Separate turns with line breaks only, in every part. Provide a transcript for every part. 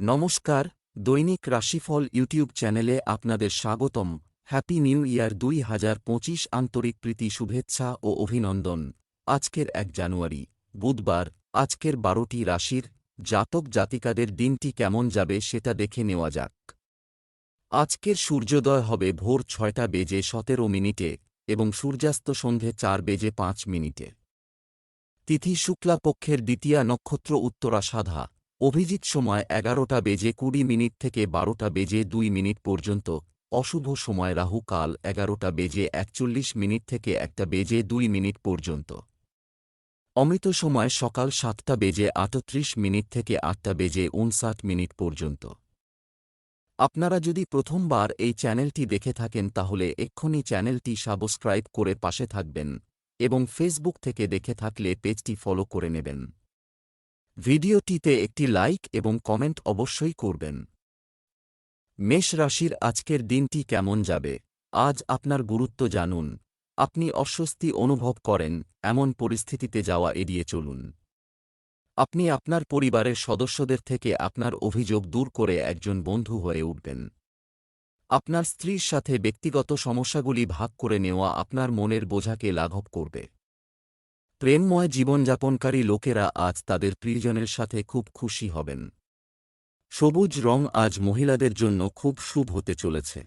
নমস্কার, দৈনিক রাশিফল ইউটিউব চ্যানেলে আপনাদের স্বাগতম। হ্যাপি নিউ ইয়ার দুই হাজার পঁচিশ আন্তরিক প্রীতি, শুভেচ্ছা ও অভিনন্দন। আজকের এক জানুয়ারি, বুধবার, আজকের বারোটি রাশির জাতক জাতিকাদের দিনটি কেমন যাবে সেটা দেখে নেওয়া যাক। আজকের সূর্যোদয় হবে ভোর ছয়টা বেজে সতেরো মিনিটে এবং সূর্যাস্ত সন্ধে চার বেজে পাঁচ মিনিটে। তিথি শুক্লা পক্ষের দ্বিতীয়া নক্ষত্র উত্তরা সাধা অভিজিৎ সময় এগারোটা বেজে কুড়ি মিনিট থেকে বারোটা বেজে দুই মিনিট পর্যন্ত, অশুভ সময় রাহু কাল এগারোটা বেজে একচল্লিশ মিনিট থেকে একটা বেজে দুই মিনিট পর্যন্ত। অমৃত সময় সকাল সাতটা বেজে আটত্রিশ মিনিট থেকে আটটা বেজে উনষাট মিনিট পর্যন্ত। আপনারা যদি প্রথমবার এই চ্যানেলটি দেখে থাকেন তাহলে এক্ষুনি চ্যানেলটি সাবস্ক্রাইব করে পাশে থাকবেন এবং ফেসবুক থেকে দেখে থাকলে পেজটি ফলো করে নেবেন। ভিডিওটিতে একটি লাইক এবং কমেন্ট অবশ্যই করবেন। মেষ রাশির আজকের দিনটি কেমন যাবে? আজ আপনার গুরুত্ব জানুন। আপনি অস্বস্তি অনুভব করেন, এমন পরিস্থিতিতে যাওয়া এড়িয়ে চলুন। আপনি আপনার পরিবারের সদস্যদের থেকে আপনার অভিযোগ দূর করে একজন বন্ধু হয়ে উঠবেন। আপনার স্ত্রীর সাথে ব্যক্তিগত সমস্যাগুলি ভাগ করে নেওয়া আপনার মনের বোঝাকে লাঘব করবে। প্রেমময় জীবনযাপনকারী লোকেরা আজ তাদের প্রিয়জনের সাথে খুব খুশি হবেন। সবুজ রং আজ মহিলাদের জন্য খুব শুভ হতে চলেছে।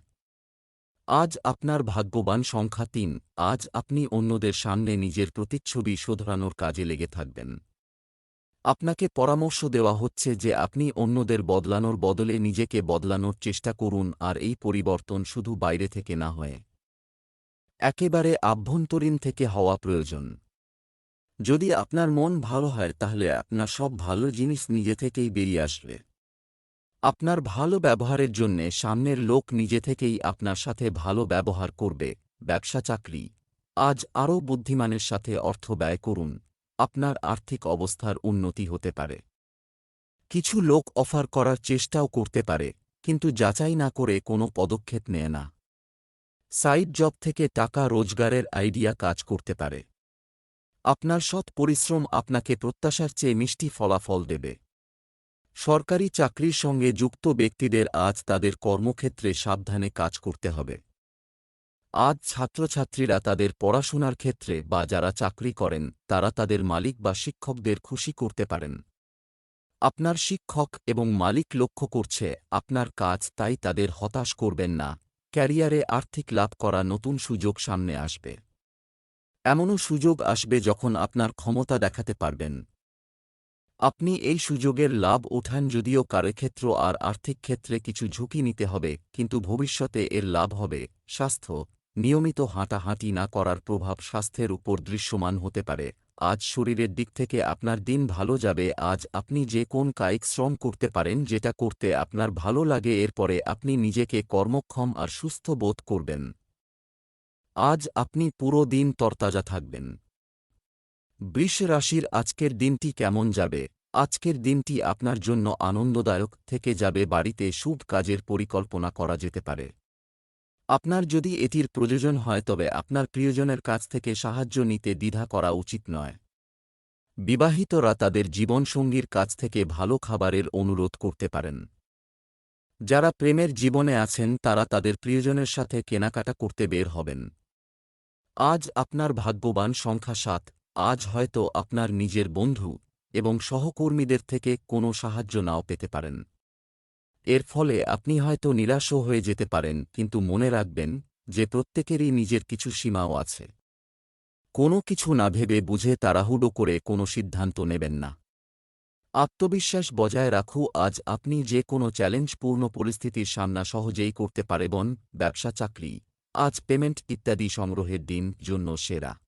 আজ আপনার ভাগ্যবান সংখ্যা তিন, আজ আপনি অন্যদের সামনে নিজের প্রতিচ্ছবি শোধরানোর কাজে লেগে থাকবেন। আপনাকে পরামর্শ দেওয়া হচ্ছে যে আপনি অন্যদের বদলানোর বদলে নিজেকে বদলানোর চেষ্টা করুন আর এই পরিবর্তন শুধু বাইরে থেকে না হয়, একেবারে আভ্যন্তরীণ থেকে হওয়া প্রয়োজন। যদি আপনার মন ভালো হয়, তাহলে আপনার সব ভালো জিনিস নিজে থেকেই বেরিয়ে আসবে। আপনার ভালো ব্যবহারের জন্যে সামনের লোক নিজে থেকেই আপনার সাথে ভালো ব্যবহার করবে। ব্যবসা চাকরি। আজ আরও বুদ্ধিমানের সাথে অর্থ ব্যয় করুন। আপনার আর্থিক অবস্থার উন্নতি হতে পারে। কিছু লোক অফার করার চেষ্টাও করতে পারে, কিন্তু যাচাই না করে কোনো পদক্ষেপ নেয় না। সাইড জব থেকে টাকা রোজগারের আইডিয়া কাজ করতে পারে। আপনার সৎ পরিশ্রম আপনাকে প্রত্যাশার চেয়ে মিষ্টি ফলাফল দেবে। সরকারি চাকরির সঙ্গে যুক্ত ব্যক্তিদের আজ তাদের কর্মক্ষেত্রে সাবধানে কাজ করতে হবে। আজ ছাত্রছাত্রীরা তাদের পড়াশোনার ক্ষেত্রে বা যারা চাকরি করেন, তারা তাদের মালিক বা শিক্ষকদের খুশি করতে পারেন। আপনার শিক্ষক এবং মালিক লক্ষ্য করছে, আপনার কাজ তাই তাদের হতাশ করবেন না, ক্যারিয়ারে আর্থিক লাভ করা নতুন সুযোগ সামনে আসবে। এমনও সুযোগ আসবে যখন আপনার ক্ষমতা দেখাতে পারবেন। আপনি এই সুযোগের লাভ ওঠান যদিও কার্যক্ষেত্র আর আর্থিক ক্ষেত্রে কিছু ঝুঁকি নিতে হবে, কিন্তু ভবিষ্যতে এর লাভ হবে। স্বাস্থ্য, নিয়মিত হাঁটাহাঁটি না করার প্রভাব স্বাস্থ্যের উপর দৃশ্যমান হতে পারে। আজ শরীরের দিক থেকে আপনার দিন ভালো যাবে, আজ আপনি যে কোন কায়িক শ্রম করতে পারেন যেটা করতে আপনার ভালো লাগে, এরপরে আপনি নিজেকে কর্মক্ষম আর সুস্থ বোধ করবেন। আজ আপনি পুরো দিন তরতাজা থাকবেন। বৃষ রাশির আজকের দিনটি কেমন যাবে? আজকের দিনটি আপনার জন্য আনন্দদায়ক থেকে যাবে, বাড়িতে শুভ কাজের পরিকল্পনা করা যেতে পারে। আপনার যদি এটির প্রয়োজন হয়, তবে আপনার প্রিয়জনের কাছ থেকে সাহায্য নিতে দ্বিধা করা উচিত নয়। বিবাহিতরা তাদের জীবনসঙ্গীর কাছ থেকে ভালো খাবারের অনুরোধ করতে পারেন। যারা প্রেমের জীবনে আছেন, তারা তাদের প্রিয়জনের সাথে কেনাকাটা করতে বের হবেন। আজ আপনার ভাগ্যবান সংখ্যা সাত, আজ হয়তো আপনার নিজের বন্ধু এবং সহকর্মীদের থেকে কোনো সাহায্য নাও পেতে পারেন। এর ফলে আপনি হয়তো নিরাশও হয়ে যেতে পারেন, কিন্তু মনে রাখবেন যে প্রত্যেকেরই নিজের কিছু সীমাও আছে। কোনো কিছু না ভেবে বুঝে তাড়াহুড়ো করে কোনো সিদ্ধান্ত নেবেন না। আত্মবিশ্বাস বজায় রাখু আজ আপনি যে কোনো চ্যালেঞ্জপূর্ণ পরিস্থিতির সামনা সহজেই করতে পারেবন ব্যবসা, চাকরি। আজ পেমেন্ট ইত্যাদি সংগ্রহের দিন জন্য সেরা।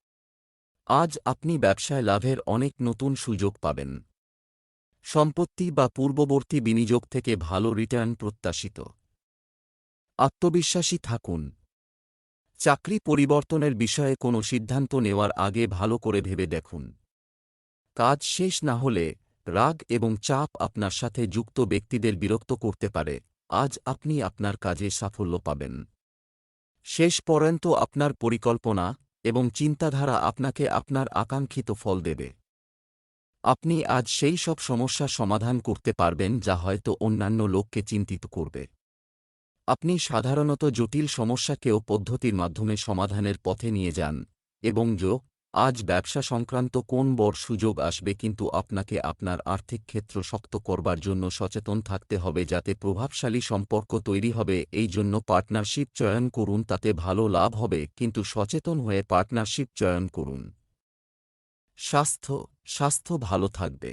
আজ আপনি ব্যবসায় লাভের অনেক নতুন সুযোগ পাবেন। সম্পত্তি বা পূর্ববর্তী বিনিয়োগ থেকে ভালো রিটার্ন প্রত্যাশিত। আত্মবিশ্বাসী থাকুন। চাকরি পরিবর্তনের বিষয়ে কোনো সিদ্ধান্ত নেওয়ার আগে ভালো করে ভেবে দেখুন। কাজ শেষ না হলে রাগ এবং চাপ আপনার সাথে যুক্ত ব্যক্তিদের বিরক্ত করতে পারে। আজ আপনি আপনার কাজে সাফল্য পাবেন। শেষ পর্যন্ত আপনার পরিকল্পনা এবং চিন্তাধারা আপনাকে আপনার আকাঙ্ক্ষিত ফল দেবে। আপনি আজ সেই সব সমস্যা সমাধান করতে পারবেন যা হয়তো অন্যান্য লোককে চিন্তিত করবে। আপনি সাধারণত জটিল সমস্যাকেও পদ্ধতির মাধ্যমে সমাধানের পথে নিয়ে যান এবং যো আজ ব্যবসা সংক্রান্ত কোন বড় সুযোগ আসবে কিন্তু আপনাকে আপনার আর্থিক ক্ষেত্র শক্ত করবার জন্য সচেতন থাকতে হবে যাতে প্রভাবশালী সম্পর্ক তৈরি হবে, এই জন্য পার্টনারশিপ চয়ন করুন তাতে ভালো লাভ হবে, কিন্তু সচেতন হয়ে পার্টনারশিপ চয়ন করুন। স্বাস্থ্য স্বাস্থ্য ভালো থাকবে।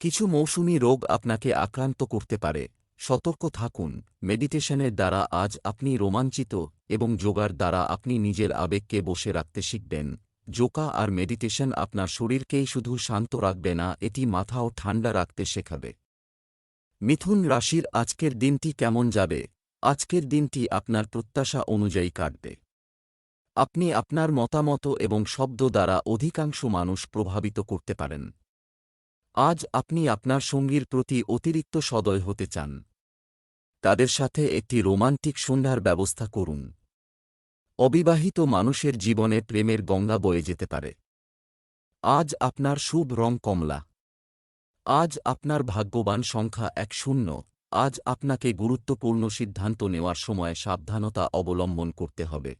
কিছু মৌসুমি রোগ আপনাকে আক্রান্ত করতে পারে, সতর্ক থাকুন, মেডিটেশনের দ্বারা আজ আপনি রোমাঞ্চিত এবং যোগার দ্বারা আপনি নিজের আবেগকে বসে রাখতে শিখবেন। যোকা আর মেডিটেশন আপনার শরীরকেই শুধু শান্ত রাখবে না, এটি মাথাও ঠান্ডা রাখতে শেখাবে। মিথুন রাশির আজকের দিনটি কেমন যাবে? আজকের দিনটি আপনার প্রত্যাশা অনুযায়ী কাটবে। আপনি আপনার মতামত এবং শব্দ দ্বারা অধিকাংশ মানুষ প্রভাবিত করতে পারেন। আজ আপনি আপনার সঙ্গীর প্রতি অতিরিক্ত সদয় হতে চান। তাদের সাথে একটি রোমান্টিক সন্ধ্যার ব্যবস্থা করুন। অবিবাহিত মানুষের জীবনে প্রেমের গঙ্গা বয়ে যেতে পারে। আজ আপনার শুভ রং কমলা। আজ আপনার ভাগ্যবান সংখ্যা এক শূন্য। আজ আপনাকে গুরুত্বপূর্ণ সিদ্ধান্ত নেওয়ার সময় সাবধানতা অবলম্বন করতে হবে।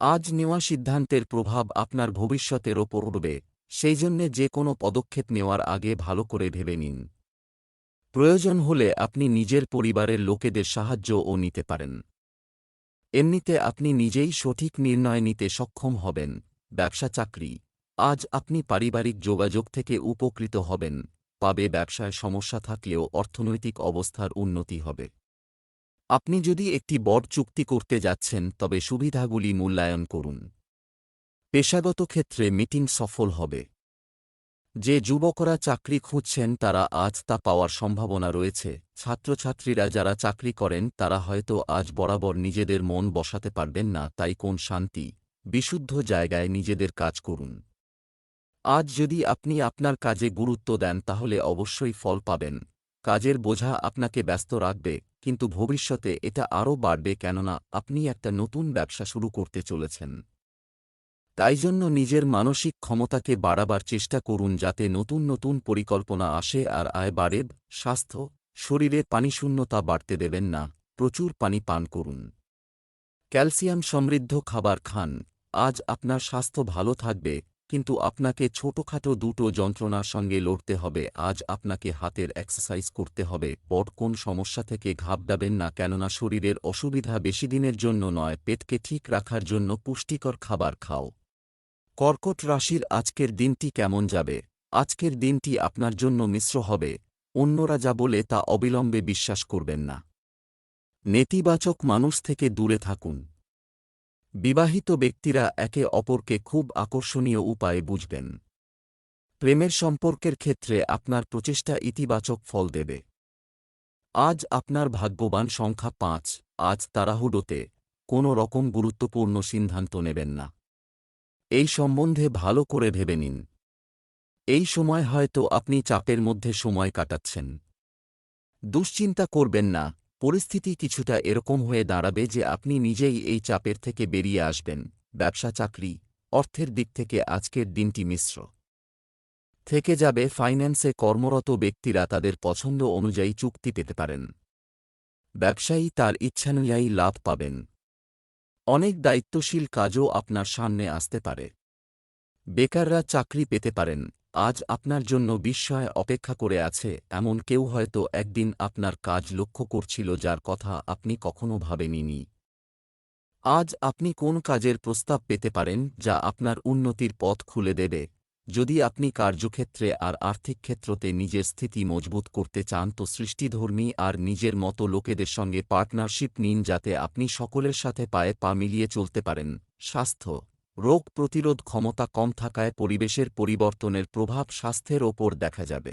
আজ নেওয়া সিদ্ধান্তের প্রভাব আপনার ভবিষ্যতের ওপর উঠবে, সেই জন্যে যে কোনো পদক্ষেপ নেওয়ার আগে ভালো করে ভেবে নিন। প্রয়োজন হলে আপনি নিজের পরিবারের লোকেদের সাহায্যও নিতে পারেন। এমনিতে আপনি নিজেই সঠিক নির্ণয় নিতে সক্ষম হবেন, ব্যবসা চাকরি। আজ আপনি পারিবারিক যোগাযোগ থেকে উপকৃত হবেন পাবে ব্যবসায় সমস্যা থাকলেও অর্থনৈতিক অবস্থার উন্নতি হবে। আপনি যদি একটি বড় চুক্তি করতে যাচ্ছেন, তবে সুবিধাগুলি মূল্যায়ন করুন। পেশাগত ক্ষেত্রে মিটিং সফল হবে। যে যুবকরা চাকরি খুঁজছেন তারা আজ তা পাওয়ার সম্ভাবনা রয়েছে। ছাত্রছাত্রীরা যারা চাকরি করেন, তারা হয়তো আজ বরাবর নিজেদের মন বসাতে পারবেন না, তাই কোন শান্তি? বিশুদ্ধ জায়গায় নিজেদের কাজ করুন। আজ যদি আপনি আপনার কাজে গুরুত্ব দেন, তাহলে অবশ্যই ফল পাবেন। কাজের বোঝা আপনাকে ব্যস্ত রাখবে, কিন্তু ভবিষ্যতে এটা আরও বাড়বে, কেননা আপনি একটা নতুন ব্যবসা শুরু করতে চলেছেন। তাই জন্য নিজের মানসিক ক্ষমতাকে বাড়াবার চেষ্টা করুন যাতে নতুন নতুন পরিকল্পনা আসে আর আয় বাড়ে। স্বাস্থ্য, শরীরে পানিশূন্যতা বাড়তে দেবেন না। প্রচুর পানি পান করুন। ক্যালসিয়াম সমৃদ্ধ খাবার খান। আজ আপনার স্বাস্থ্য ভালো থাকবে, কিন্তু আপনাকে ছোটখাটো দুটো যন্ত্রণার সঙ্গে লড়তে হবে। আজ আপনাকে হাতের এক্সারসাইজ করতে হবে। বড় কোন সমস্যা থেকে ঘাবড়াবেন না, কেননা শরীরের অসুবিধা বেশি দিনের জন্য নয়। পেটকে ঠিক রাখার জন্য পুষ্টিকর খাবার খাও। কর্কট রাশির আজকের দিনটি কেমন যাবে? আজকের দিনটি আপনার জন্য মিশ্র হবে। অন্যরা যা বলে তা অবিলম্বে বিশ্বাস করবেন না। নেতিবাচক মানুষ থেকে দূরে থাকুন। বিবাহিত ব্যক্তিরা একে অপরকে খুব আকর্ষণীয় উপায়ে বুঝবেন। প্রেমের সম্পর্কের ক্ষেত্রে আপনার প্রচেষ্টা ইতিবাচক ফল দেবে। আজ আপনার ভাগ্যবান সংখ্যা পাঁচ, আজ তাড়াহুডোতে। কোনো রকম গুরুত্বপূর্ণ সিদ্ধান্ত নেবেন না। এই সম্বন্ধে ভালো করে ভেবে নিন। এই সময় হয়তো আপনি চাপের মধ্যে সময় কাটাচ্ছেন। দুশ্চিন্তা করবেন না, পরিস্থিতি কিছুটা এরকম হয়ে দাঁড়াবে যে আপনি নিজেই এই চাপের থেকে বেরিয়ে আসবেন। ব্যবসা, চাকরি, অর্থের দিক থেকে আজকের দিনটি মিশ্র। থেকে যাবে ফাইন্যান্সে কর্মরত ব্যক্তিরা তাদের পছন্দ অনুযায়ী চুক্তি পেতে পারেন। ব্যবসায়ী তার ইচ্ছানুযায়ী লাভ পাবেন। অনেক দায়িত্বশীল কাজও আপনার সামনে আসতে পারে। বেকাররা চাকরি পেতে পারেন, আজ আপনার জন্য বিস্ময় অপেক্ষা করে আছে, এমন কেউ হয়তো একদিন আপনার কাজ লক্ষ্য করছিল যার কথা আপনি কখনো ভাবেননি। আজ আপনি কোন কাজের প্রস্তাব পেতে পারেন, যা আপনার উন্নতির পথ খুলে দেবে? যদি আপনি কার্যক্ষেত্রে আর আর্থিক ক্ষেত্রতে নিজের স্থিতি মজবুত করতে চান তো সৃষ্টিধর্মী আর নিজের মতো লোকেদের সঙ্গে পার্টনারশিপ নিন যাতে আপনি সকলের সাথে পায়ে পা মিলিয়ে চলতে পারেন। স্বাস্থ্য। রোগ প্রতিরোধ ক্ষমতা কম থাকায় পরিবেশের পরিবর্তনের প্রভাব স্বাস্থ্যের ওপর দেখা যাবে।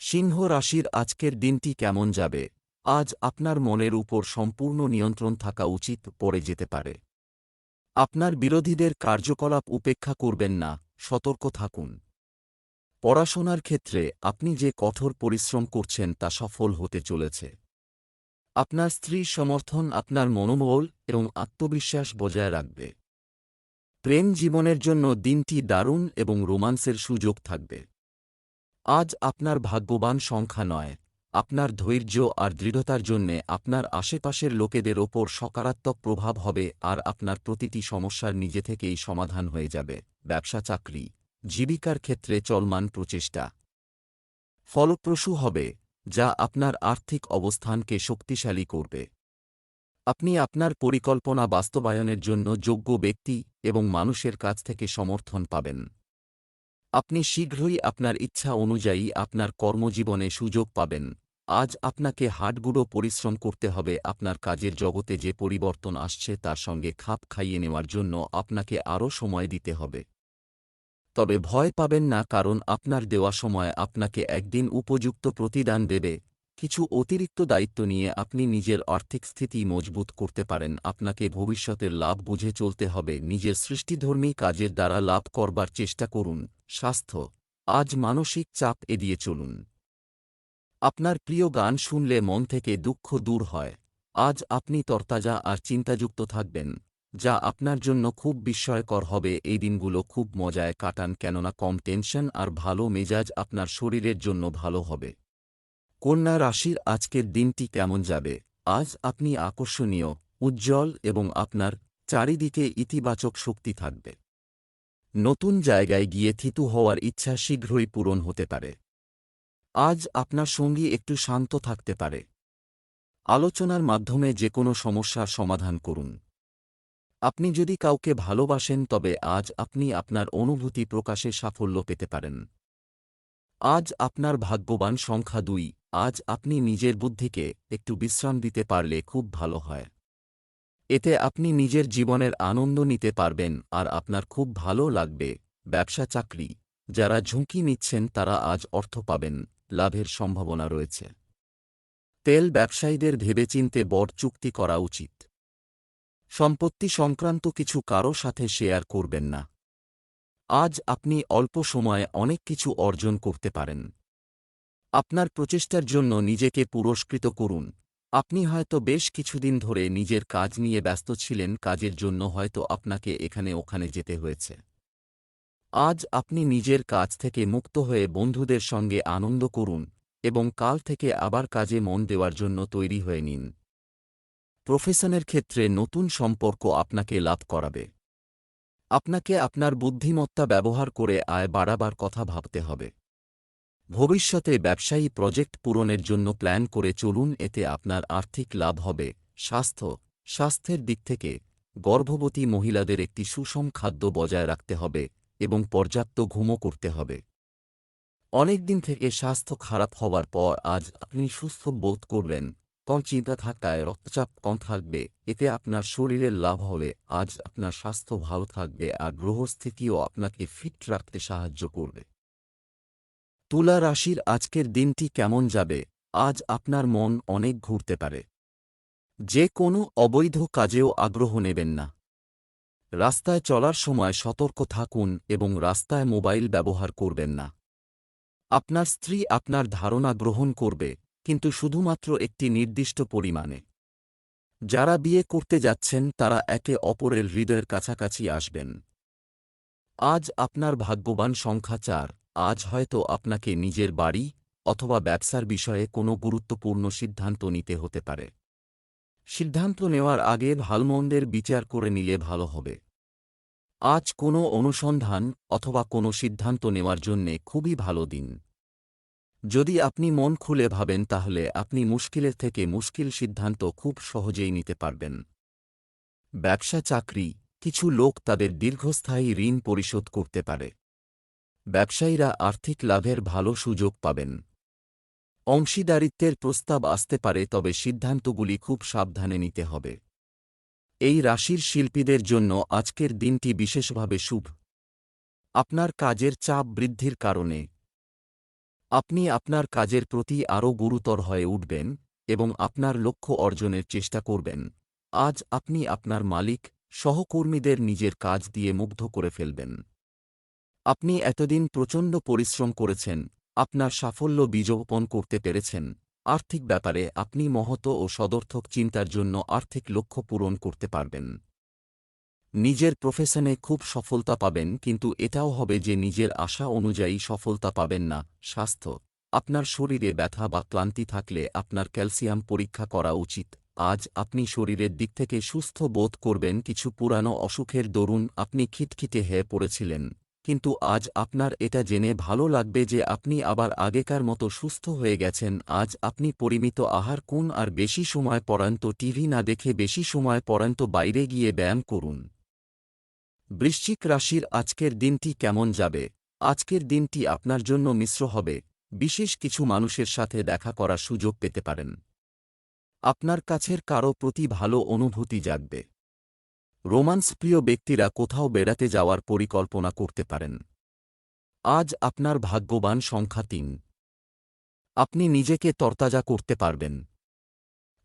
সিংহ রাশির আজকের দিনটি কেমন যাবে? আজ আপনার মনের উপর সম্পূর্ণ নিয়ন্ত্রণ থাকা উচিত পড়ে যেতে পারে। আপনার বিরোধীদের কার্যকলাপ উপেক্ষা করবেন না, সতর্ক থাকুন। পড়াশোনার ক্ষেত্রে আপনি যে কঠোর পরিশ্রম করছেন তা সফল হতে চলেছে। আপনার স্ত্রী সমর্থন আপনার মনোবল এবং আত্মবিশ্বাস বজায় রাখবে। প্রেম জীবনের জন্য দিনটি দারুণ এবং রোমান্সের সুযোগ থাকবে। আজ আপনার ভাগ্যবান সংখ্যা নয়। আপনার ধৈর্য আর দৃঢ়তার জন্যে আপনার আশেপাশের লোকেদের ওপর সকারাত্মক প্রভাব হবে আর আপনার প্রতিটি সমস্যার নিজে থেকেই সমাধান হয়ে যাবে। ব্যবসা চাকরি, জীবিকার ক্ষেত্রে চলমান প্রচেষ্টা। ফলপ্রসূ হবে, যা আপনার আর্থিক অবস্থানকে শক্তিশালী করবে। আপনি আপনার পরিকল্পনা বাস্তবায়নের জন্য যোগ্য ব্যক্তি এবং মানুষের কাছ থেকে সমর্থন পাবেন। আপনি শীঘ্রই আপনার ইচ্ছা অনুযায়ী আপনার কর্মজীবনে সুযোগ পাবেন। আজ আপনাকে হাটগুড়ো পরিশ্রম করতে হবে। আপনার কাজের জগতে যে পরিবর্তন আসছে তার সঙ্গে খাপ খাইয়ে নেওয়ার জন্য আপনাকে আরও সময় দিতে হবে। তবে ভয় পাবেন না কারণ আপনার দেওয়া সময় আপনাকে একদিন উপযুক্ত প্রতিদান দেবে। কিছু অতিরিক্ত দায়িত্ব নিয়ে আপনি নিজের আর্থিক স্থিতি মজবুত করতে পারেন। আপনাকে ভবিষ্যতের লাভ বুঝে চলতে হবে। নিজের সৃষ্টিধর্মী কাজের দ্বারা লাভ করবার চেষ্টা করুন। স্বাস্থ্য, আজ মানসিক চাপ এড়িয়ে চলুন। আপনার প্রিয় গান শুনলে মন থেকে দুঃখ দূর হয়। আজ আপনি তরতাজা আর চিন্তাযুক্ত থাকবেন, যা আপনার জন্য খুব বিস্ময়কর হবে। এই দিনগুলো খুব মজায় কাটান, কেননা কম টেনশন আর ভালো মেজাজ আপনার শরীরের জন্য ভালো হবে। কন্যা রাশির আজকের দিনটি কেমন যাবে? আজ আপনি আকর্ষণীয়, উজ্জ্বল এবং আপনার চারিদিকে ইতিবাচক শক্তি থাকবে। নতুন জায়গায় গিয়ে থিতু হওয়ার ইচ্ছা শীঘ্রই পূরণ হতে পারে। আজ আপনার সঙ্গী একটু শান্ত থাকতে পারে। আলোচনার মাধ্যমে যে কোনো সমস্যার সমাধান করুন। আপনি যদি কাউকে ভালোবাসেন তবে আজ আপনি আপনার অনুভূতি প্রকাশে সাফল্য পেতে পারেন। আজ আপনার ভাগ্যবান সংখ্যা দুই। আজ আপনি নিজের বুদ্ধিকে একটু বিশ্রাম দিতে পারলে খুব ভালো হয়। এতে আপনি নিজের জীবনের আনন্দ নিতে পারবেন আর আপনার খুব ভালো লাগবে। ব্যবসা চাকরি। যারা ঝুঁকি নিচ্ছেন তারা আজ অর্থ পাবেন, লাভের সম্ভাবনা রয়েছে। তেল ব্যবসায়ীদের ভেবেচিন্তে বড় চুক্তি করা উচিত। সম্পত্তি সংক্রান্ত কিছু কারও সাথে শেয়ার করবেন না। আজ আপনি অল্প সময়ে অনেক কিছু অর্জন করতে পারেন। আপনার প্রচেষ্টার জন্য নিজেকে পুরস্কৃত করুন। আপনি হয়তো বেশ কিছুদিন ধরে নিজের কাজ নিয়ে ব্যস্ত ছিলেন, কাজের জন্য হয়তো আপনাকে এখানে ওখানে যেতে হয়েছে। আজ আপনি নিজের কাজ থেকে মুক্ত হয়ে বন্ধুদের সঙ্গে আনন্দ করুন এবং কাল থেকে আবার কাজে মন দেওয়ার জন্য তৈরি হয়ে নিন। প্রফেশনের ক্ষেত্রে নতুন সম্পর্ক আপনাকে লাভ করাবে। আপনাকে আপনার বুদ্ধিমত্তা ব্যবহার করে আয় বাড়াবার কথা ভাবতে হবে। ভবিষ্যতে ব্যবসায়ী প্রজেক্ট পূরণের জন্য প্ল্যান করে চলুন, এতে আপনার আর্থিক লাভ হবে। স্বাস্থ্য, স্বাস্থ্যের দিক থেকে গর্ভবতী মহিলাদের একটি সুষম খাদ্য বজায় রাখতে হবে এবং পর্যাপ্ত ঘুমও করতে হবে। অনেকদিন থেকে স্বাস্থ্য খারাপ হওয়ার পর আজ আপনি সুস্থ বোধ করবেন। কম চিন্তা থাকায় রক্তচাপ কম থাকবে। এতে আপনার শরীরের লাভ হবে। আজ আপনার স্বাস্থ্য ভালো থাকবে আর গ্রহস্থিতিও আপনাকে ফিট রাখতে সাহায্য করবে। তুলা রাশির আজকের দিনটি কেমন যাবে? আজ আপনার মন অনেক ঘুরতে পারে। যে কোনো অবৈধ কাজেও আগ্রহ নেবেন না। রাস্তায় চলার সময় সতর্ক থাকুন এবং রাস্তায় মোবাইল ব্যবহার করবেন না। আপনার স্ত্রী আপনার ধারণা গ্রহণ করবে। কিন্তু শুধুমাত্র একটি নির্দিষ্ট পরিমাণে। যারা বিয়ে করতে যাচ্ছেন, তারা একে অপরের হৃদয়ের কাছাকাছি আসবেন। আজ আপনার ভাগ্যবান সংখ্যা চার। আজ হয়তো আপনাকে নিজের বাড়ি অথবা ব্যবসার বিষয়ে কোনো গুরুত্বপূর্ণ সিদ্ধান্ত নিতে হতে পারে। সিদ্ধান্ত নেওয়ার আগে ভালমন্দের বিচার করে নিলে ভালো হবে। আজ কোনো অনুসন্ধান অথবা কোনো সিদ্ধান্ত নেওয়ার জন্যে খুবই ভালো দিন। যদি আপনি মন খুলে ভাবেন, তাহলে আপনি মুশকিলের থেকে মুশকিল সিদ্ধান্ত খুব সহজেই নিতে পারবেন। ব্যবসা চাকরি, কিছু লোক তাদের দীর্ঘস্থায়ী ঋণ পরিশোধ করতে পারে। ব্যবসায়ীরা আর্থিক লাভের ভালো সুযোগ পাবেন। অংশীদারিত্বের প্রস্তাব আসতে পারে, তবে সিদ্ধান্তগুলি খুব সাবধানে নিতে হবে। এই রাশির শিল্পীদের জন্য আজকের দিনটি বিশেষভাবে শুভ। আপনার কাজের চাপ বৃদ্ধির কারণে আপনি আপনার কাজের প্রতি আরও গুরুতর হয়ে উঠবেন এবং আপনার লক্ষ্য অর্জনের চেষ্টা করবেন। আজ আপনি আপনার মালিক, সহকর্মীদের নিজের কাজ দিয়ে মুগ্ধ করে ফেলবেন। আপনি এতদিন প্রচণ্ড পরিশ্রম করেছেন, আপনার সাফল্য বীজোপন করতে পেরেছেন, আর্থিক ব্যাপারে আপনি মহত ও সদর্থক চিন্তার জন্য আর্থিক লক্ষ্য পূরণ করতে পারবেন। নিজের প্রফেশনে খুব সফলতা পাবেন, কিন্তু এটাও হবে যে নিজের আশা অনুযায়ী সফলতা পাবেন না, স্বাস্থ্য। আপনার শরীরে ব্যথা বা ক্লান্তি থাকলে আপনার ক্যালসিয়াম পরীক্ষা করা উচিত। আজ আপনি শরীরের দিক থেকে সুস্থ বোধ করবেন, কিছু পুরানো অসুখের দরুন আপনি খিটখিটে হয়ে পড়েছিলেন। কিন্তু আজ আপনার এটা জেনে ভালো লাগবে যে আপনি আবার আগেকার মতো সুস্থ হয়ে গেছেন। আজ আপনি পরিমিত আহার কোন আর বেশি সময় পরান্ত টিভি না দেখে বেশি সময় পরান্ত বাইরে গিয়ে ব্যায়াম করুন। বৃশ্চিক রাশির আজকের দিনটি কেমন যাবে? আজকের দিনটি আপনার জন্য মিশ্র হবে। বিশেষ কিছু মানুষের সাথে দেখা করার সুযোগ পেতে পারেন। আপনার কাছের কারও প্রতি ভালো অনুভূতি জাগবে। রোমান্স প্রিয় ব্যক্তিরা কোথাও বেড়াতে যাওয়ার পরিকল্পনা করতে পারেন। আজ আপনার ভাগ্যবান সংখ্যা তিন। আপনি নিজেকে তরতাজা করতে পারবেন।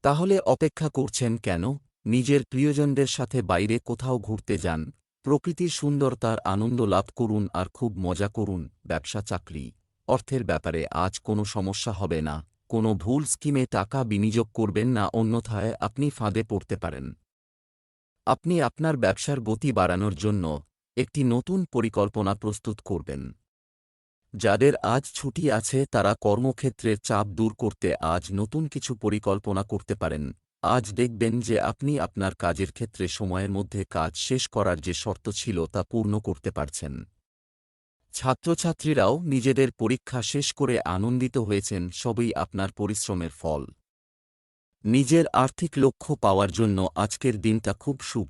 তাহলে অপেক্ষা করছেন কেন? নিজের প্রিয়জনদের সাথে বাইরে কোথাও ঘুরতে যান। প্রকৃতির সুন্দরতার আনন্দ লাভ করুন আর খুব মজা করুন, ব্যবসা চাকরি। অর্থের ব্যাপারে আজ কোনো সমস্যা হবে না। কোনো ভুল স্কিমে টাকা বিনিয়োগ করবেন না, অন্যথায় আপনি ফাঁদে পড়তে পারেন। আপনি আপনার ব্যবসার গতি বাড়ানোর জন্য একটি নতুন পরিকল্পনা প্রস্তুত করবেন। যাদের আজ ছুটি আছে, তারা কর্মক্ষেত্রের চাপ দূর করতে আজ নতুন কিছু পরিকল্পনা করতে পারেন। আজ দেখবেন যে আপনি আপনার কাজের ক্ষেত্রে সময়ের মধ্যে কাজ শেষ করার যে শর্ত ছিল তা পূর্ণ করতে পারছেন। ছাত্রছাত্রীরাও নিজেদের পরীক্ষা শেষ করে আনন্দিত হয়েছেন, সবই আপনার পরিশ্রমের ফল। নিজের আর্থিক লক্ষ্য পাওয়ার জন্য আজকের দিনটা খুব শুভ।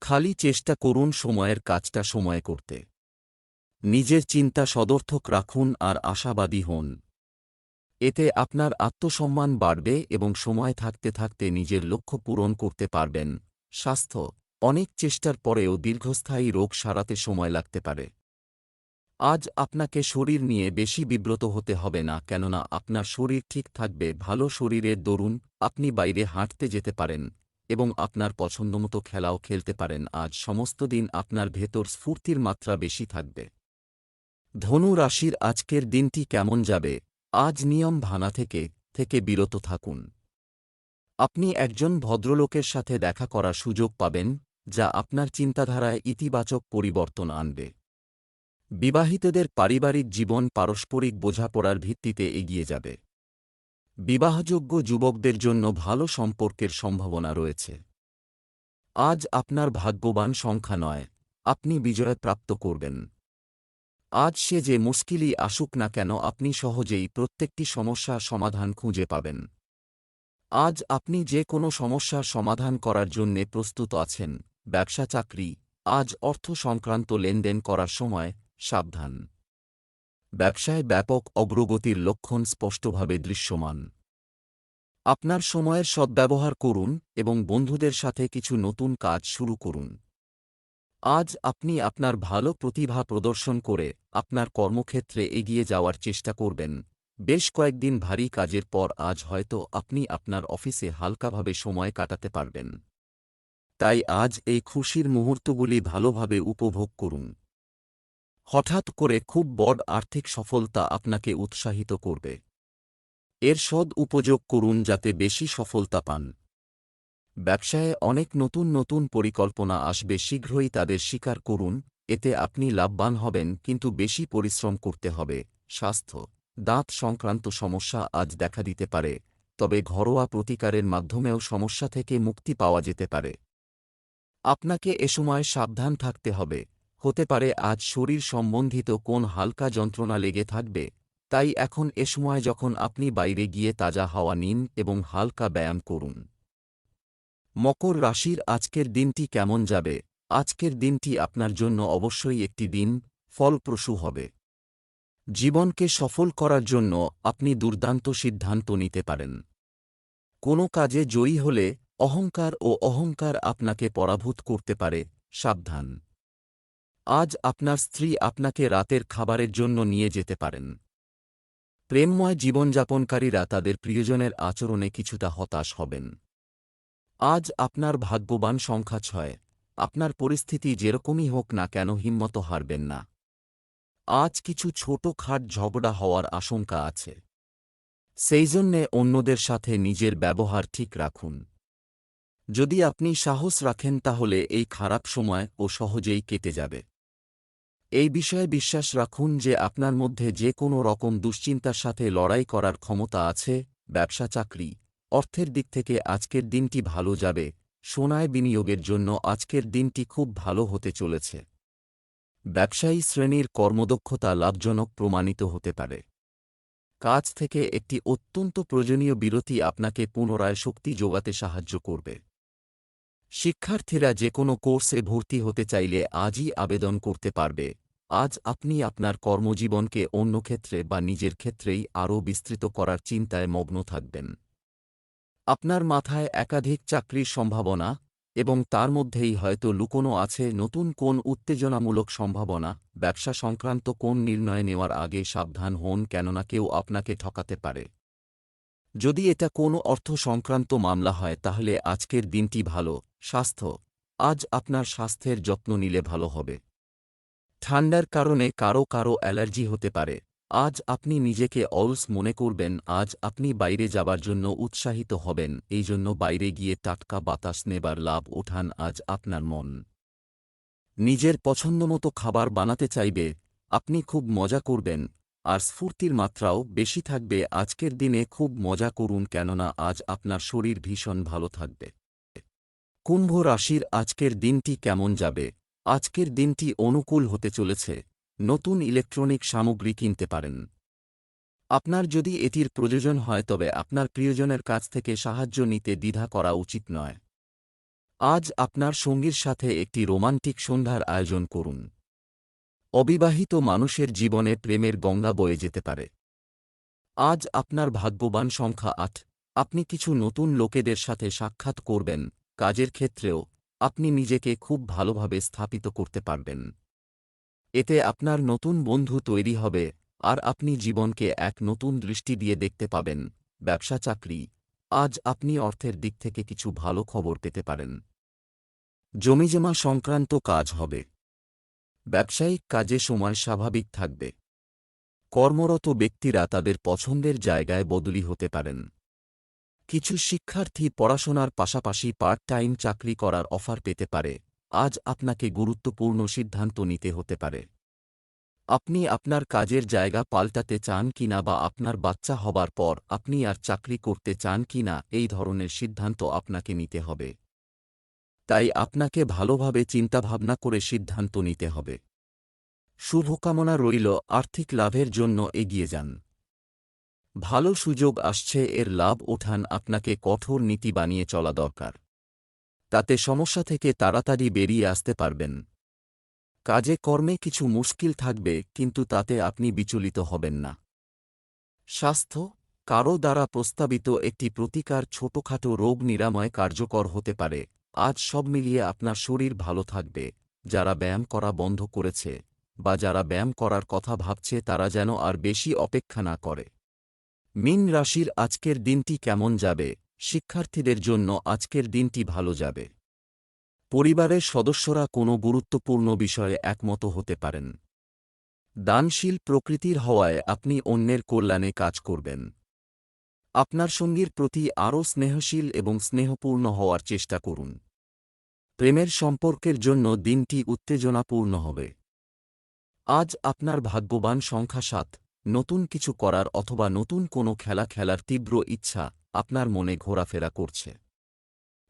খালি চেষ্টা করুন সময়ের কাজটা সময়ে করতে। নিজের চিন্তা সদর্থক রাখুন আর আশাবাদী হন। এতে আপনার আত্মসম্মান বাড়বে এবং সময় থাকতে থাকতে নিজের লক্ষ্য পূরণ করতে পারবেন। স্বাস্থ্য, অনেক চেষ্টার পরেও দীর্ঘস্থায়ী রোগ সারাতে সময় লাগতে পারে। আজ আপনাকে শরীর নিয়ে বেশি বিব্রত হতে হবে না, কেননা আপনার শরীর ঠিক থাকবে, ভালো শরীরের দরুন, আপনি বাইরে হাঁটতে যেতে পারেন এবং আপনার পছন্দমতো খেলাও খেলতে পারেন। আজ সমস্ত দিন আপনার ভেতর স্ফূর্তির মাত্রা বেশি থাকবে। ধনু রাশির আজকের দিনটি কেমন যাবে? আজ নিয়ম ভানা থেকে থেকে বিরত থাকুন। আপনি একজন ভদ্রলোকের সাথে দেখা করার সুযোগ পাবেন, যা আপনার চিন্তাধারায় ইতিবাচক পরিবর্তন আনবে। বিবাহিতদের পারিবারিক জীবন পারস্পরিক বোঝাপড়ার ভিত্তিতে এগিয়ে যাবে। বিবাহযোগ্য যুবকদের জন্য ভালো সম্পর্কের সম্ভাবনা রয়েছে। আজ আপনার ভাগ্যবান সংখ্যা নয়, আপনি বিজয় প্রাপ্ত করবেন। আজ সে যে মুশকিলই আসুক না কেন আপনি সহজেই প্রত্যেকটি সমস্যার সমাধান খুঁজে পাবেন। আজ আপনি যে কোনো সমস্যার সমাধান করার জন্যে প্রস্তুত আছেন, ব্যবসা, চাকরি, আজ অর্থ সংক্রান্ত লেনদেন করার সময় সাবধান। ব্যবসায় ব্যাপক অগ্রগতির লক্ষণ স্পষ্টভাবে দৃশ্যমান। আপনার সময়ের সদ্ব্যবহার করুন এবং বন্ধুদের সাথে কিছু নতুন কাজ শুরু করুন। আজ আপনি আপনার ভালো প্রতিভা প্রদর্শন করে আপনার কর্মক্ষেত্রে এগিয়ে যাওয়ার চেষ্টা করবেন। বেশ কয়েকদিন ভারী কাজের পর আজ হয়তো আপনি আপনার অফিসে হালকাভাবে সময় কাটাতে পারবেন। তাই আজ এই খুশির মুহূর্তগুলি ভালোভাবে উপভোগ করুন। হঠাৎ করে খুব বড় আর্থিক সফলতা আপনাকে উৎসাহিত করবে। এর সদ উপযোগ করুন যাতে বেশি সফলতা পান। ব্যবসায়ে অনেক নতুন নতুন পরিকল্পনা আসবে শীঘ্রই তাদের স্বীকার করুন, এতে আপনি লাভবান হবেন কিন্তু বেশি পরিশ্রম করতে হবে। স্বাস্থ্য। দাঁত সংক্রান্ত সমস্যা আজ দেখা দিতে পারে, তবে ঘরোয়া প্রতিকারের মাধ্যমেও সমস্যা থেকে মুক্তি পাওয়া যেতে পারে। আপনাকে এ সময় সাবধান থাকতে হবে। হতে পারে আজ শরীর সম্বন্ধিত কোন হালকা যন্ত্রণা লেগে থাকবে, তাই এখন এ সময় যখন আপনি বাইরে গিয়ে তাজা হাওয়া নিন এবং হালকা ব্যায়াম করুন। মকর রাশির আজকের দিনটি কেমন যাবে? আজকের দিনটি আপনার জন্য অবশ্যই একটি দিন, ফলপ্রসূ হবে। জীবনকে সফল করার জন্য আপনি দুর্দান্ত সিদ্ধান্ত নিতে পারেন। কোনো কাজে জয়ী হলে অহংকার ও অহংকার আপনাকে পরাভূত করতে পারে, সাবধান। আজ আপনার স্ত্রী আপনাকে রাতের খাবারের জন্য নিয়ে যেতে পারেন। প্রেমময় জীবনযাপনকারীরা তাদের প্রিয়জনের আচরণে কিছুটা হতাশ হবেন। আজ আপনার ভাগ্যবান সংখ্যা ছয়। আপনার পরিস্থিতি যেরকমই হোক না কেন হিম্মত হারবেন না। আজ কিছু ছোটখাট ঝগড়া হওয়ার আশঙ্কা আছে। সেই জন্যে অন্যদের সাথে নিজের ব্যবহার ঠিক রাখুন। যদি আপনি সাহস রাখেন তাহলে এই খারাপ সময় ও সহজেই কেটে যাবে। এই বিষয়ে বিশ্বাস রাখুন যে আপনার মধ্যে যে কোনো রকম দুশ্চিন্তার সাথে লড়াই করার ক্ষমতা আছে, ব্যবসা, চাকরি। অর্থের দিক থেকে আজকের দিনটি ভালো যাবে, সোনায় বিনিয়োগের জন্য আজকের দিনটি খুব ভালো হতে চলেছে। ব্যবসায়ী শ্রেণির কর্মদক্ষতা লাভজনক প্রমাণিত হতে পারে। কাজ থেকে একটি অত্যন্ত প্রয়োজনীয় বিরতি আপনাকে পুনরায় শক্তি যোগাতে সাহায্য করবে। শিক্ষার্থীরা যে কোনো কোর্সে ভর্তি হতে চাইলে আজই আবেদন করতে পারবে। আজ আপনি আপনার কর্মজীবনকে অন্য ক্ষেত্রে বা নিজের ক্ষেত্রেই আরও বিস্তৃত করার চিন্তায় মগ্ন থাকবেন। আপনার মাথায় একাধিক চাকরির সম্ভাবনা, এবং তার মধ্যেই হয়তো লুকোনো আছে নতুন কোন উত্তেজনামূলক সম্ভাবনা, ব্যবসা সংক্রান্ত কোন নির্ণয় নেওয়ার আগে সাবধান হন কেননা কেউ আপনাকে ঠকাতে পারে। যদি এটা কোনো অর্থ সংক্রান্ত মামলা হয় তাহলে আজকের দিনটি ভালো, স্বাস্থ্য। আজ আপনার স্বাস্থ্যের যত্ন নিলে ভালো হবে। ঠান্ডার কারণে কারও কারও অ্যালার্জি হতে পারে। আজ আপনি নিজেকে অলস মনে করবেন, আজ আপনি বাইরে যাবার জন্য উৎসাহিত হবেন, এই জন্য বাইরে গিয়ে টাটকা বাতাস নেবার লাভ ওঠান আজ আপনার মন। নিজের পছন্দমতো খাবার বানাতে চাইবে, আপনি খুব মজা করবেন, আর স্ফূর্তির মাত্রাও বেশি থাকবে, আজকের দিনে খুব মজা করুন কেননা আজ আপনার শরীর ভীষণ ভালো থাকবে। কুম্ভ রাশির আজকের দিনটি কেমন যাবে? আজকের দিনটি অনুকূল হতে চলেছে। নতুন ইলেকট্রনিক সামগ্রী কিনতে পারেন। আপনার যদি এটির প্রয়োজন হয় তবে আপনার প্রিয়জনের কাছ থেকে সাহায্য নিতে দ্বিধা করা উচিত নয়। আজ আপনার সঙ্গীর সাথে একটি রোমান্টিক সন্ধ্যার আয়োজন করুন। অবিবাহিত মানুষের জীবনে প্রেমের গঙ্গা বয়ে যেতে পারে। আজ আপনার ভাগ্যবান সংখ্যা আট। আপনি কিছু নতুন লোকেদের সাথে সাক্ষাৎ করবেন। কাজের ক্ষেত্রেও আপনি নিজেকে খুব ভালোভাবে স্থাপিত করতে পারবেন। এতে আপনার নতুন বন্ধু তৈরি হবে, আর আপনি জীবনকে এক নতুন দৃষ্টি দিয়ে দেখতে পাবেন, ব্যবসা চাকরি। আজ আপনি অর্থের দিক থেকে কিছু ভালো খবর পেতে পারেন। জমিজমা সংক্রান্ত কাজ হবে। ব্যবসায়িক কাজে সময় স্বাভাবিক থাকবে। কর্মরত ব্যক্তিরা তাদের পছন্দের জায়গায় বদলি হতে পারেন। কিছু শিক্ষার্থী পড়াশোনার পাশাপাশি পার্ট টাইম চাকরি করার অফার পেতে পারে। আজ আপনাকে গুরুত্বপূর্ণ সিদ্ধান্ত নিতে হতে পারে। আপনি আপনার কাজের জায়গা পাল্টাতে চান কিনা বা আপনার বাচ্চা হবার পর আপনি আর চাকরি করতে চান কিনা এই ধরনের সিদ্ধান্ত আপনাকে নিতে হবে। তাই আপনাকে ভালোভাবে চিন্তাভাবনা করে সিদ্ধান্ত নিতে হবে। শুভকামনা রইল, আর্থিক লাভের জন্য এগিয়ে যান। ভালো সুযোগ আসছে, এর লাভ ওঠান, আপনাকে কঠোর নীতি বানিয়ে চলা দরকার। তাতে সমস্যা থেকে তাড়াতাড়ি বেরিয়ে আসতে পারবেন। কাজে কর্মে কিছু মুশকিল থাকবে, কিন্তু তাতে আপনি বিচলিত হবেন না। স্বাস্থ্য, কারও দ্বারা প্রস্তাবিত একটি প্রতিকার ছোটখাটো রোগ নিরাময় কার্যকর হতে পারে। আজ সব মিলিয়ে আপনার শরীর ভালো থাকবে। যারা ব্যায়াম করা বন্ধ করেছে, বা যারা ব্যায়াম করার কথা ভাবছে, তারা যেন আর বেশি অপেক্ষা না করে। মিন রাশির আজকের দিনটি কেমন যাবে? শিক্ষার্থীদের জন্য আজকের দিনটি ভালো যাবে। পরিবারের সদস্যরা কোনো গুরুত্বপূর্ণ বিষয়ে একমত হতে পারেন। দানশীল প্রকৃতির হওয়ায় আপনি অন্যের কল্যাণে কাজ করবেন। আপনার সঙ্গীর প্রতি আরও স্নেহশীল এবং স্নেহপূর্ণ হওয়ার চেষ্টা করুন। প্রেমের সম্পর্কের জন্য দিনটি উত্তেজনাপূর্ণ হবে। আজ আপনার ভাগ্যবান সংখ্যা সাত। নতুন কিছু করার অথবা নতুন কোনো খেলা খেলার তীব্র ইচ্ছা আপনার মনে ঘোরাফেরা করছে।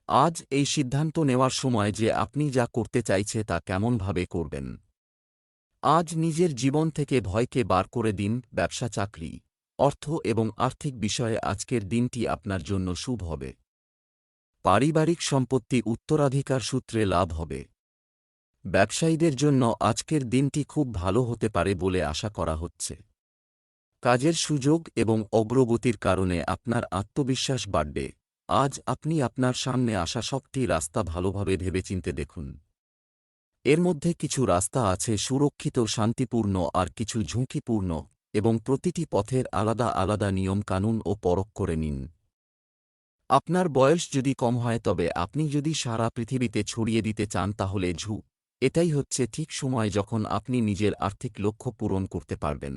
আজ এই সিদ্ধান্ত নেওয়ার সময় যে আপনি যা করতে চাইছে তা কেমনভাবে করবেন। আজ নিজের জীবন থেকে ভয়কে বার করে দিন, ব্যবসা, চাকরি, অর্থ এবং আর্থিক বিষয়ে আজকের দিনটি আপনার জন্য শুভ হবে। পারিবারিক সম্পত্তি উত্তরাধিকার সূত্রে লাভ হবে। ব্যবসায়ীদের জন্য আজকের দিনটি খুব ভালো হতে পারে বলে আশা করা হচ্ছে। কাজের সুযোগ এবং অগ্রগতির কারণে আপনার আত্মবিশ্বাস বাড়বে। আজ আপনি আপনার সামনে আসা সবটি রাস্তা ভালোভাবে ভেবেচিন্তে দেখুন। এর মধ্যে কিছু রাস্তা আছে সুরক্ষিত, শান্তিপূর্ণ আর কিছু ঝুঁকিপূর্ণ এবং প্রতিটি পথের আলাদা আলাদা নিয়মকানুন ও পরখ করে নিন। আপনার বয়স যদি কম হয় তবে আপনি যদি সারা পৃথিবীতে ছড়িয়ে দিতে চান তাহলে ঝু, এটাই হচ্ছে ঠিক সময় যখন আপনি নিজের আর্থিক লক্ষ্য পূরণ করতে পারবেন।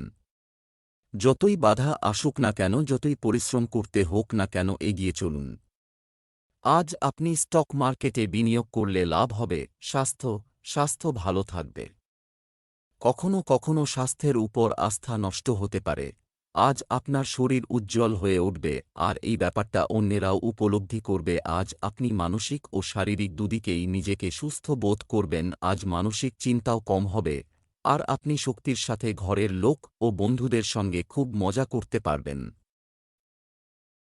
যতই বাধা আসুক না কেন, যতই পরিশ্রম করতে হোক না কেন, এগিয়ে চলুন। আজ আপনি স্টক মার্কেটে বিনিয়োগ করলে লাভ হবে, স্বাস্থ্য স্বাস্থ্য ভালো থাকবে। কখনো কখনো স্বাস্থ্যের উপর আস্থা নষ্ট হতে পারে। আজ আপনার শরীর উজ্জ্বল হয়ে উঠবে, আর এই ব্যাপারটা অন্যেরাও উপলব্ধি করবে। আজ আপনি মানসিক ও শারীরিক দুদিকেই নিজেকে সুস্থ বোধ করবেন, আজ মানসিক চিন্তাও কম হবে। আর আপনি শক্তির সাথে ঘরের লোক ও বন্ধুদের সঙ্গে খুব মজা করতে পারবেন।